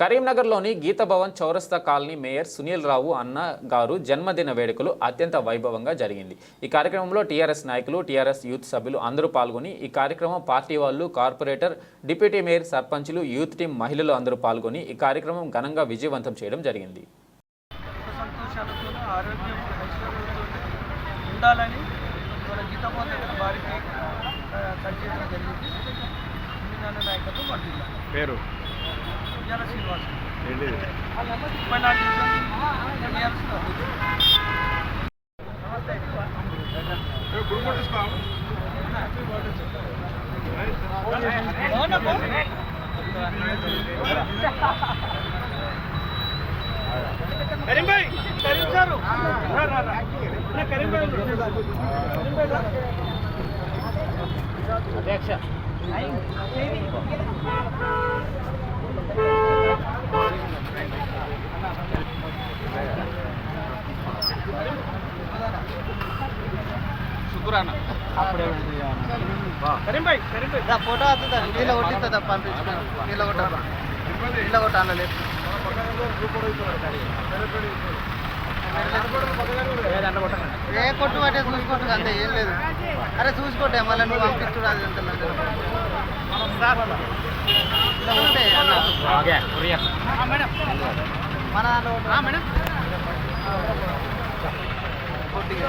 కరీంనగర్లోని గీతభవన్ చౌరస్తా colony mayor Sunil Rao అన్న గారు జన్మదిన వేడుకలు అత్యంత వైభవంగా జరిగింది. ఈ కార్యక్రమంలో టీఆర్ఎస్ నాయకులు టీఆర్ఎస్ యూత్ సభ్యులు అందరూ పాల్గొని ఈ కార్యక్రమం పార్టీ వాళ్ళు కార్పొరేటర్ డిప్యూటీ మేయర్ సర్పంచులు యూత్ టీం మహిళలు అందరూ పాల్గొని ఈ కార్యక్రమం ఘనంగా విజయవంతం చేయడం జరిగింది. ఉండాలని మన దగ్గర కట్ చేయడం నాయకత్వం పేరు? శ్రీనివాస్ ఎంఈఆర్ఎస్ కరీం భాయ్ కరీం సారు కరీం భాయ్ కరీం భాయ్ రా. కరీం భాయ్ కరీం భాయ్ ఫోటో వస్తుందా నీళ్ళ కొట్టిస్తుందా పంపించిన నీళ్ళ కొట్ట నీళ్ళ కొట్ట అన్న లేదు ఏ కొట్టు పట్టే చూసుకోట్టు అంతే ఏం లేదు. అరే చూసుకోట్టే మళ్ళీ నువ్వు పంపించుడు అది ఎంత మన కొద్దిగా